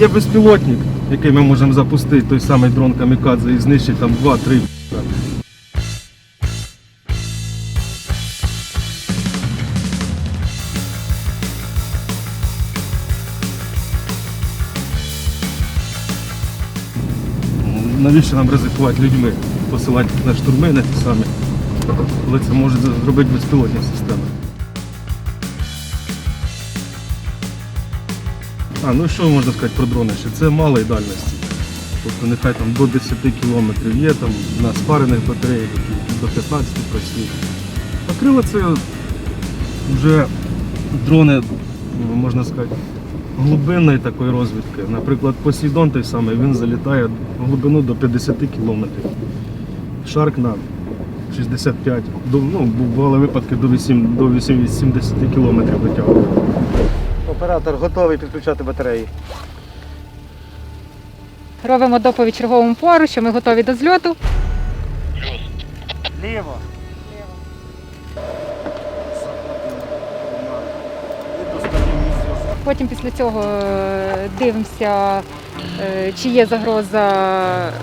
Є безпілотник, який ми можемо запустити, той самий дрон камікадзе і знищити там 2-3. Навіщо нам ризикувати людьми, посилати на штурми на ті самі, коли це можуть зробити безпілотні системи. А, ну що можна сказати про дрони? Що це малої дальності. Тобто нехай там до 10 кілометрів є, там на спарених батареях до 15 працюють. А крила це вже дрони, можна сказати, глибинної такої розвідки. Наприклад, Посейдон той самий, він залітає в глибину до 50 кілометрів. Шарк на 65, до, ну, бували випадки до 8, до 80 кілометрів витягував. Оператор готовий підключати батареї. Робимо доповідь черговому пору, що ми готові до зльоту. Ліво. Потім після цього е, дивимося, е, чи є загроза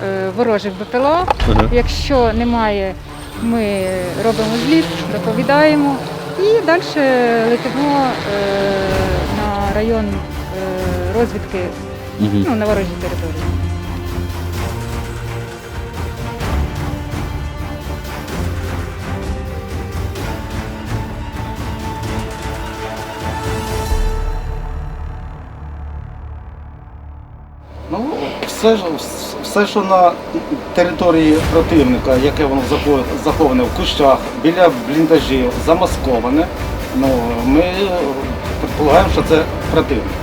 е, ворожих БПЛА. Якщо немає, ми робимо зліт, доповідаємо і далі летимо район е, розвідки ну, на ворожій території. Ну, все, все, що на території противника, яке воно заховане в кущах, біля бліндажів, замасковане, ну, ми предполагаємо, що це противник.